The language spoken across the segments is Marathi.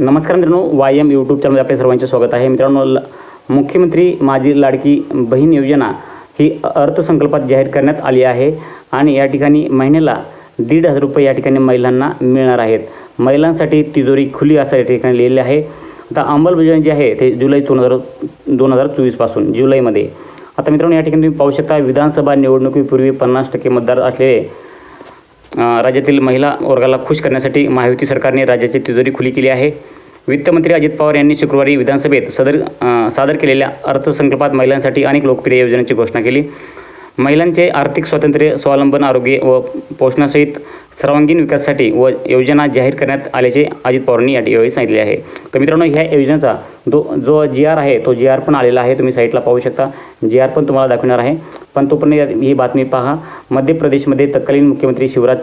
नमस्कार मित्रांनो वाय एम यूट्यूब चॅनलमध्ये आपल्या सर्वांचे स्वागत आहे. मित्रांनो ल- मुख्यमंत्री माझी लाडकी बहीण योजना ही अर्थसंकल्पात जाहीर करण्यात आली आहे आणि या ठिकाणी महिन्याला दीड हजार रुपये या ठिकाणी महिलांना मिळणार आहेत. महिलांसाठी तिजोरी खुली असं या ठिकाणी लिहिलेले आहे. आता अंमलबजावणी जी आहे ते जुलै दोन हजार दोन हजार चोवीसपासून जुलैमध्ये. आता मित्रांनो या ठिकाणी तुम्ही पाहू शकता विधानसभा निवडणुकीपूर्वी पन्नास टक्के मतदार असलेले राज्यातील महिला वर्गाला खुश करण्यासाठी महायुती सरकारने राज्याची तिजोरी खुली केली आहे. वित्तमंत्री अजित पवार यांनी शुक्रवारी विधानसभेत सदर सादर केलेल्या अर्थसंकल्पात महिलांसाठी अनेक लोकप्रिय योजनांची घोषणा केली. महिलांचे आर्थिक स्वातंत्र्य स्वावलंबन आरोग्य व पोषणासहित सर्वांगीण विकासासाठी व योजना जाहीर करण्यात आल्याचे अजित पवारांनी यावेळी सांगितले आहे. तर मित्रांनो ह्या योजनेचा जो जो जी आर आहे तो जी आर पण आलेला आहे. तुम्ही साईटला पाहू शकता. जी आर पण तुम्हाला दाखवणार आहे. पण तोपर्यंत या- ही बातमी पहा. मध्य प्रदेशमध्ये तत्कालीन मुख्यमंत्री शिवराज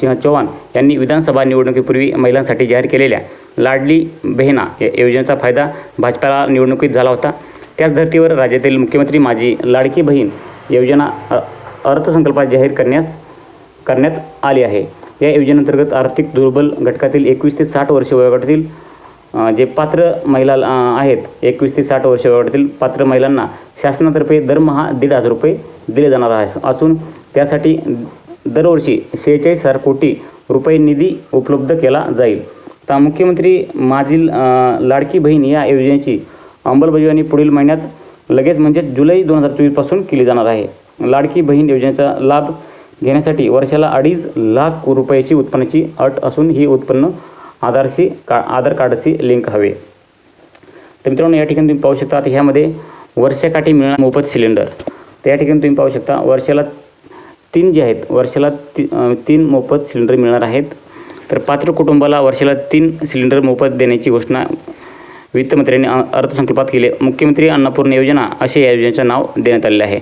सिंह चौहान यांनी विधानसभा निवडणुकीपूर्वी महिलांसाठी जाहीर केलेल्या लाडली बहिणा या योजनेचा फायदा भाजपाला निवडणुकीत झाला होता. त्याच धर्तीवर राज्यातील मुख्यमंत्री माझी लाडकी बहीण योजना अर्थसंकल्पात जाहीर करण्यास करण्यात आली आहे. या योजनेअंतर्गत आर्थिक दुर्बल घटकातील एकवीस ते साठ वर्ष वयोगटातील जे पात्र महिला आहेत एकवीस ते साठ वर्ष वयोगटातील पात्र महिलांना शासनातर्फे दरमहा दीड हजार रुपये दिले जाणार आहे. असून त्यासाठी दरवर्षी शेहेचाळीस हजार कोटी रुपये निधी उपलब्ध केला जाईल. तर मुख्यमंत्री माझील लाडकी बहीण या योजनेची अंमलबजावणी पुढील महिन्यात लगेच म्हणजे जुलै दोन हजार चोवीसपासून केली जाणार आहे. लाडकी बहीण योजनेचा लाभ घेण्यासाठी वर्षाला अडीच लाख रुपयाची उत्पन्नाची अट असून ही उत्पन्न आधारशी का आधार कार्डशी लिंक हवे. तर मित्रांनो या ठिकाणी तुम्ही पाहू शकता आता ह्यामध्ये वर्षाकाठी मिळणार मोफत सिलेंडर. तर या ठिकाणी तुम्ही पाहू शकता वर्षाला तीन जे आहेत वर्षाला ती तीन मोफत सिलेंडर मिळणार आहेत. तर पात्र कुटुंबाला वर्षाला तीन सिलेंडर मोफत देण्याची घोषणा वित्तमंत्र्यांनी अर्थसंकल्पात केली. मुख्यमंत्री अन्नपूर्ण योजना असे या योजनेचं नाव देण्यात आलेले आहे.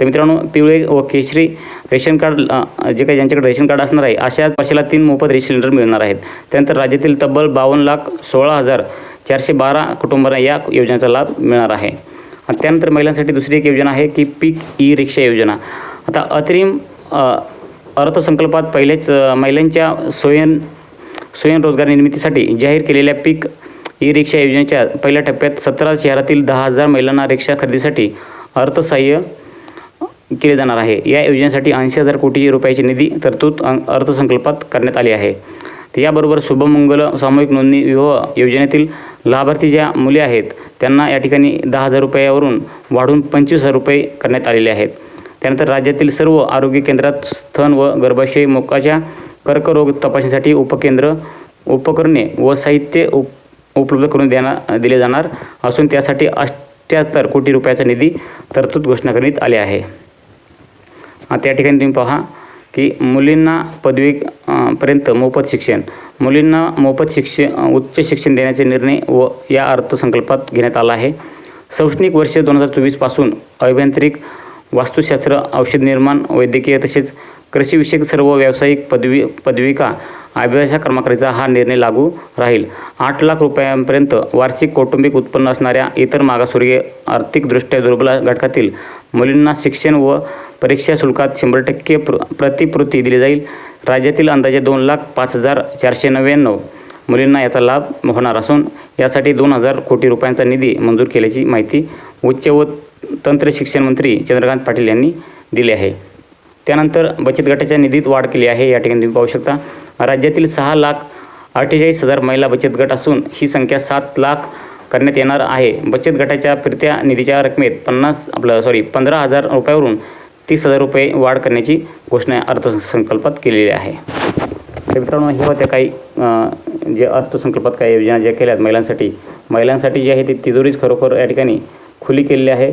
तर मित्रांनो पिवळे व केशरी रेशन कार्ड जे काही ज्यांच्याकडे रेशन कार्ड असणार आहे अशा वर्षाला तीन मोफत रेशन सिलेंडर मिळणार आहेत. त्यानंतर राज्यातील तब्बल बावन्न लाख सोळा हजार चारशे बारा कुटुंबांना या योजनेचा लाभ मिळणार आहे. त्यानंतर महिलांसाठी दुसरी एक योजना आहे की पीक ई रिक्षा योजना. आता अतिरिम अर्थसंकल्पात पहिलेच महिलांच्या स्वयं स्वयंरोजगार निर्मितीसाठी जाहीर केलेल्या पीक ई रिक्षा योजनेच्या पहिल्या टप्प्यात सतरा शहरातील दहा हजार महिलांना रिक्षा खरेदीसाठी अर्थसहाय्य केले जाणार आहे. या योजनेसाठी ऐंशी हजार कोटी रुपयाची निधी तरतूद अर्थसंकल्पात करण्यात आली आहे. तर याबरोबर शुभमंगल सामूहिक नोंदणी विवाह योजनेतील लाभार्थी ज्या मुले आहेत त्यांना या ठिकाणी दहा हजार रुपयावरून वाढून पंचवीस हजार रुपये करण्यात आलेले आहेत. त्यानंतर राज्यातील सर्व आरोग्य केंद्रात स्तन व गर्भाशय मुखाच्या कर्करोग तपासणीसाठी उपकेंद्र उपकरणे व साहित्य उप उपलब्ध करून देणार दिले जाणार असून त्यासाठी अठ्ठ्याहत्तर कोटी रुपयाचा निधी तरतूद घोषणा करण्यात आली आहे. आता या ठिकाणी तुम्ही पहा की मुलींना पदवी पर्यंत मोफत शिक्षण मुलींना मोफत शिक्षण उच्च शिक्षण देण्याचे निर्णय व या अर्थसंकल्पात घेण्यात आला आहे. शैक्षणिक वर्ष दोन हजार चोवीसपासून अभियांत्रिक वास्तुशास्त्र औषध निर्माण वैद्यकीय तसेच कृषीविषयक सर्व व्यावसायिक पदवी पदविका अभ्यासक्रमाकरिता हा निर्णय लागू राहील. आठ लाख रुपयांपर्यंत वार्षिक कौटुंबिक उत्पन्न असणाऱ्या इतर मागासवर्गीय आर्थिकदृष्ट्या दुर्बल घटकातील मुलींना शिक्षण व परीक्षा शुल्कात शंभर टक्के प्र प्रतिपूर्ती दिली जाईल. राज्यातील अंदाजे दोन लाख पाच हजार चारशे नव्याण्णव मुलींना याचा लाभ होणार असून यासाठी दोन हजार कोटी रुपयांचा निधी मंजूर केल्याची माहिती उच्च व तंत्रशिक्षण मंत्री चंद्रकांत पाटील यांनी दिली आहे. त्यानंतर बचत गटाच्या निधीत वाढ केली आहे. या ठिकाणी तुम्ही पाहू शकता राज्यातील सहा लाख अठ्ठेचाळीस हजार महिला बचत गट असून ही संख्या सात लाख करण्यात येणार आहे. बचत गटाच्या फिरत्या निधीच्या रकमेत पन्नास आपलं सॉरी पंधरा हजार रुपयावरून तीस हजार रुपये वाढ करण्याची घोषणा अर्थसंकल्पात केलेली आहे. तर मित्रांनो हे होत्या काही जे अर्थसंकल्पात काही योजना ज्या केल्यात महिलांसाठी. महिलांसाठी जी आहे ती तिजोरीच खरोखर या ठिकाणी खुली केलेली आहे.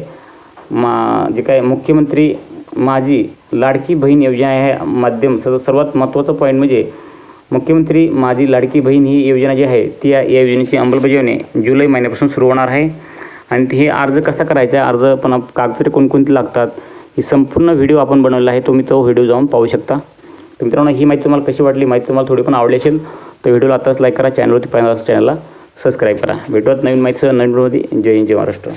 मा जे काय मुख्यमंत्री माझी लाडकी बहीण योजना आहे माध्यम सर्व सर्वात महत्त्वाचं पॉईंट म्हणजे मुख्यमंत्री माझी लाडकी बहीण ही योजना जी आहे ती या या योजनेची अंमलबजावणी जुलै महिन्यापासून सुरू होणार आहे. आणि हे अर्ज कसा करायचा? अर्ज पण कागदपत्रे कोणकोणती लागतात? ही संपूर्ण व्हिडिओ आपण बनवलेला आहे. तुम्ही तो व्हिडिओ जाऊन पाहू शकता. तर मित्रांनो ही माहिती तुम्हाला कशी वाटली? माहिती तुम्हाला थोडी पण आवडली असेल तर व्हिडिओला आताच लाईक करा. चॅनलवरती पाहिजे चॅनलला सबस्क्राईब करा. भेटूयात नवीन माहितीसह नवीन व्हिडिओमध्ये जय हिंद जय महाराष्ट्र.